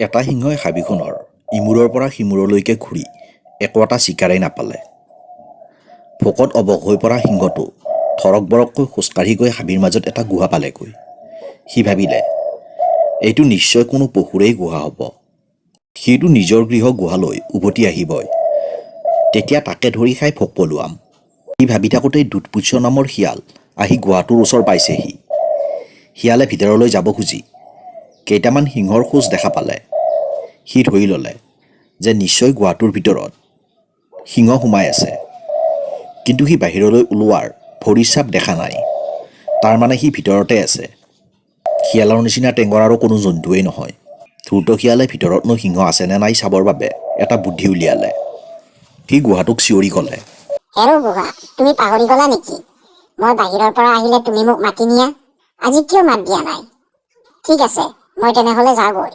এটা সিংহই হাবিখনৰ ইমূৰৰ পৰা সিমূৰলৈকে ঘূৰি একো এটা চিকাৰেই নাপালে। ভোকত অৱস হৈ পৰা সিংহটো থৰক বৰককৈ খোজকাঢ়ি গৈ হাবিৰ মাজত এটা গুহা পালেগৈ। সি ভাবিলে এইটো নিশ্চয় কোনো পশুৰেই গুহা হ'ব। সিটো নিজৰ গৃহ গুহালৈ উভতি আহিবই। তেতিয়া তাকে ধৰি খাই ভোক পলোৱাম সি ভাবি থাকোঁতেই দুধপুচ্ছ নামৰ শিয়াল আহি গুহাটোৰ ওচৰ পাইছেহি। শিয়ালে ভিতৰলৈ যাব খুজি কেইটামান সিংহৰ খোজ দেখা পালে। সি ধৰি ল'লে যে নিশ্চয় গুহাটোৰ ভিতৰত সিংহ সোমাই আছে। কিন্তু সি বাহিৰলৈ ওলোৱাৰ ভৰিৰ চাপ দেখা নাই। তাৰমানে সি ভিতৰতে আছে। শিয়ালৰ নিচিনা টেঙৰাৰো কোনো জন্তুৱেই নহয়। ধূৰ্ত শিয়ালে ভিতৰতনো সিংহ আছেনে নাই চাবৰ বাবে এটা বুদ্ধি উলিয়ালে। সি গুহাটোক চিঞৰি ক'লে মই বাহিৰৰ পৰা আহিলে তুমি মোক মাতি নিয়া। আজি কিয় মাত দিয়া নাই? ঠিক আছে মই তেনেহ'লে যাওঁগৈ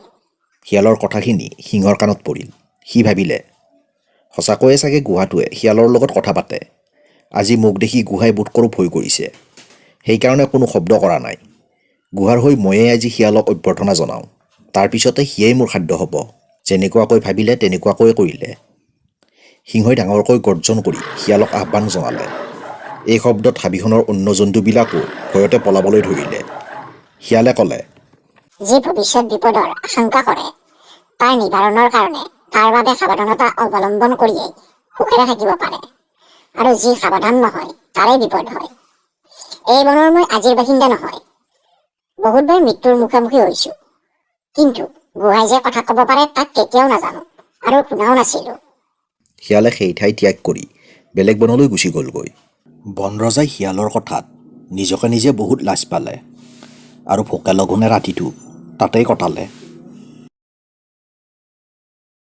শিয়ালৰ কথাখিনি সিংহৰ কাণত পৰিল। সি ভাবিলে সঁচাকৈয়ে চাগে গুহাটোৱে শিয়ালৰ লগত কথা পাতে? আজি মোক দেখি গুহাই বোধ কৰোঁ ভয় কৰিছে। সেইকাৰণে কোনো শব্দ কৰা নাই। গুহাৰ হৈ ময়ে আজি শিয়ালক অভ্যৰ্থনা জনাওঁ। তাৰপিছতে সিয়েই মোৰ খাদ্য হ'ব। যেনেকুৱাকৈ ভাবিলে তেনেকুৱাকৈয়ে কৰিলে সিংহই ডাঙৰকৈ গৰ্জন কৰি শিয়ালক আহ্বান জনালে। এই শব্দত হাবিখনৰ অন্য জন্তুবিলাকো ভয়তে পলাবলৈ ধৰিলে। শিয়ালে ক'লে যি ভৱিষ্যত বিপদৰ আশংকা কৰে। তাৰ নিবাৰণৰ কাৰণে তাৰ বাবে সাৱধানতা অৱলম্বন কৰিয়েই সুখেৰে থাকিব পাৰে। আৰু যি সাৱধান নহয়, তাৰেই বিপদ হয়। এই বনৰ মই আজিৰ বাসিন্দা নহয়। বহুতবাৰ মৃত্যুৰ মুখামুখি হৈছো। কিন্তু গুহাই যে কথা ক'ব পাৰে, তাক কেতিয়াও নাজানো আৰু শুনাও নাছিলো। শিয়ালে সেই ঠাই ত্যাগ কৰি বেলেগ বনলৈ গুচি গ'লগৈ। বনৰজাই শিয়ালৰ কথাত নিজকে নিজে বহুত লাজ পালে। আৰু ভোকে লঘোণে ৰাতিটো তাতেই কটালে।